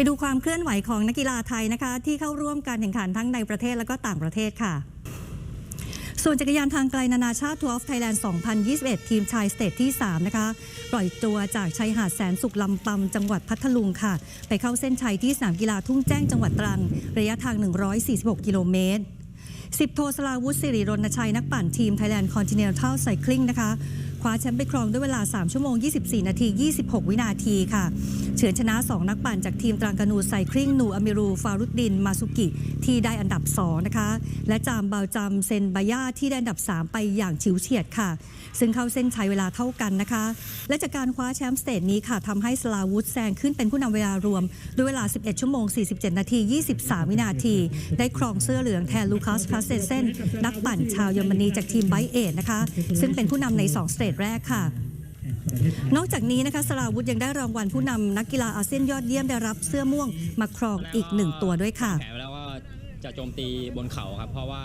ไปดูความเคลื่อนไหวของนักกีฬาไทยนะคะ ที่เข้าร่วมการแข่งขันทั้งในประเทศและก็ต่างประเทศค่ะ ส่วนจักรยานทางไกลนานาชาติทัวร์ออฟไทยแลนด์2021 ทีมชายสเตจที่ 3 นะคะ ปล่อยตัวจากชายหาดแสนสุขลำปำจังหวัดพัทลุงค่ะ ไปเข้าเส้นชัยที่สนามกีฬาทุ่งแจ้งจังหวัดตรัง ระยะทาง 146 กิโลเมตรสิบโทสลาวุฒิสิริรณชัยนักปั่นทีม Thailand Continental Cycling นะคะ คว้าแชมป์ไปครองด้วยเวลา 3 ชั่วโมง 24 นาที 26 วินาทีค่ะ เฉือนชนะ 2 นักปั่นจากทีมตรังกานูไซคลิงนูอามิรู ฟารุดดิน มาซุกิ ที่ได้อันดับ 2 นะคะ และจามเบาจามเซนบายาที่ได้อันดับ 3 ไปอย่างฉิวเฉียดค่ะ ซึ่งเข้าเส้นชัยเวลาเท่ากันนะคะ และจากการคว้าแชมป์สเตจนี้ค่ะทำให้สลาวุธแซงขึ้นเป็นผู้นำเวลารวม ด้วยเวลา 11 ชั่วโมง 47 นาที 23 วินาที ได้ครองเสื้อเหลืองแทนลูคัสคาสเซเซนนักปั่นชาวเยอรมนีจากทีมไบเอทนะคะ ซึ่งเป็นผู้นำใน2สเตจแรกค่ะ นอกจากนี้นะคะสราวุธยังได้รางวัลผู้นำนักกีฬาอาเซียนยอดเยี่ยมได้รับเสื้อม่วงมาครองอีกหนึ่งตัวด้วยค่ะ แผนไว้แล้วว่าจะโจมตีบนเขาครับเพราะว่า